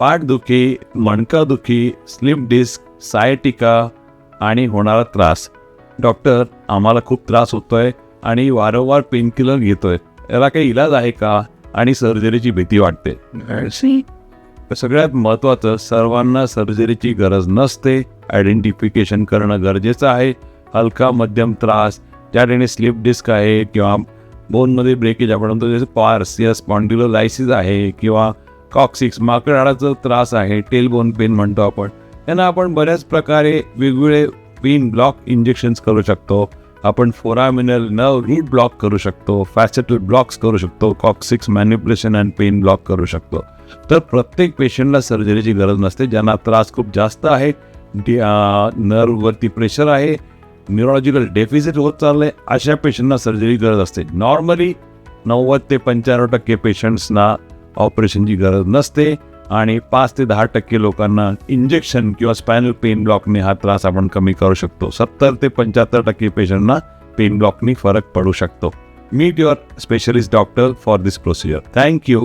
पाठदुखी मणकादुखी slip disk sciatica आणि होणारा त्रास. डॉक्टर आम्हाला खूप त्रास होतोय आणि वारंवार पेनकिलर घेतोय. याला काही इलाज आहे का? आणि सर्जरीची भीती वाटते. सगळ्यात महत्त्वाचं सर्वांना सर्जरीची गरज नसते. आयडेंटिफिकेशन करणं गरजेचं आहे. हलका मध्यम त्रास ज्या ठिकाणी स्लिप डिस्क आहे किंवा बोनमध्ये ब्रेकेज आपण म्हणतो जसं पार्स या स्पॉन्डिलोलायसिस आहे किंवा कॉक्सिक्स माकड त्रास आहे टेलबोन पेन म्हणतो आपण. त्यांना आपण बऱ्याच प्रकारे वेगवेगळे पेन ब्लॉक इंजेक्शन्स करू शकतो. आपण फोरामिनल नव रूट ब्लॉक करू शकतो फॅसेटल ब्लॉक्स करू शकतो coccyx manipulation and pain block करू शकतो. तर प्रत्येक पेशंटला सर्जरीची गरज नसते ज्यांना त्रास खूप जास्त आहे नर्ववरती प्रेशर आहे न्यूरोलॉजिकल डेफिसिट होत चाललंय अशा पेशंटना सर्जरी गरज असते. नॉर्मली नव्वद ते पंच्याण्णव टक्के पेशंट्सना ऑपरेशनची गरज नसते आणि पाच ते दहा टक्के लोकांना इंजेक्शन किंवा स्पायनल पेन ब्लॉकने हा त्रास आपण कमी करू शकतो. सत्तर ते पंच्याहत्तर टक्के पेशंटना पेन ब्लॉकनी फरक पडू शकतो. Meet your specialist doctor for this procedure thank you